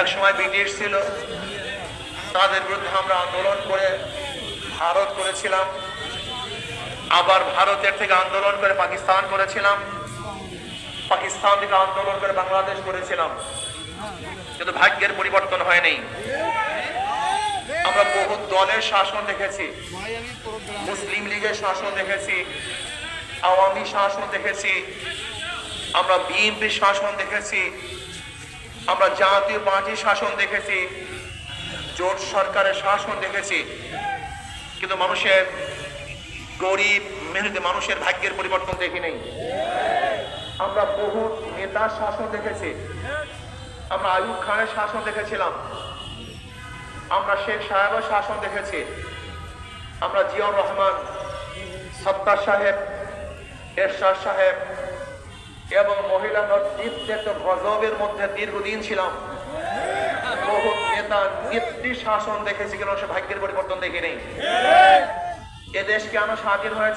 এক সময় ব্রিটিশ ছিল, তাদের বিরুদ্ধে আমরা আন্দোলন করে ভারত করেছিলাম। আবার ভারতের থেকে আন্দোলন করে পাকিস্তান করেছিলাম। পাকিস্তান থেকে আন্দোলন করে বাংলাদেশ করেছিলাম। কিন্তু ভাগ্যের পরিবর্তন হয়নি। আমরা বহু দলের শাসন দেখেছি, মুসলিম লীগের শাসন দেখেছি, আওয়ামী শাসন দেখেছি, আমরা বিএনপির শাসন দেখেছি। আমরা জাতীয় পার্টির শাসন দেখেছি, জোট সরকারের শাসন দেখেছি। কিন্তু মানুষের গরিব, মেহনতি মানুষের ভাগ্যের পরিবর্তন দেখি নেই। আমরা বহু নেতার শাসন দেখেছি। আমরা আয়ুব খানের শাসন দেখেছিলাম। আমরা শেখ সাহেবের শাসন দেখেছি। আমরা জিয়াউর রহমান, সত্তার সাহেব, এরশাদ সাহেব এবং মহিলা তো গজবের মধ্যে দীর্ঘদিন ছিলাম। বহু নেতা নেত্রী শাসন দেখেছি কেন সে ভাগ্যের পরিবর্তন দেখি নেই। এদেশকে আমরা স্বাধীন হয়েছে?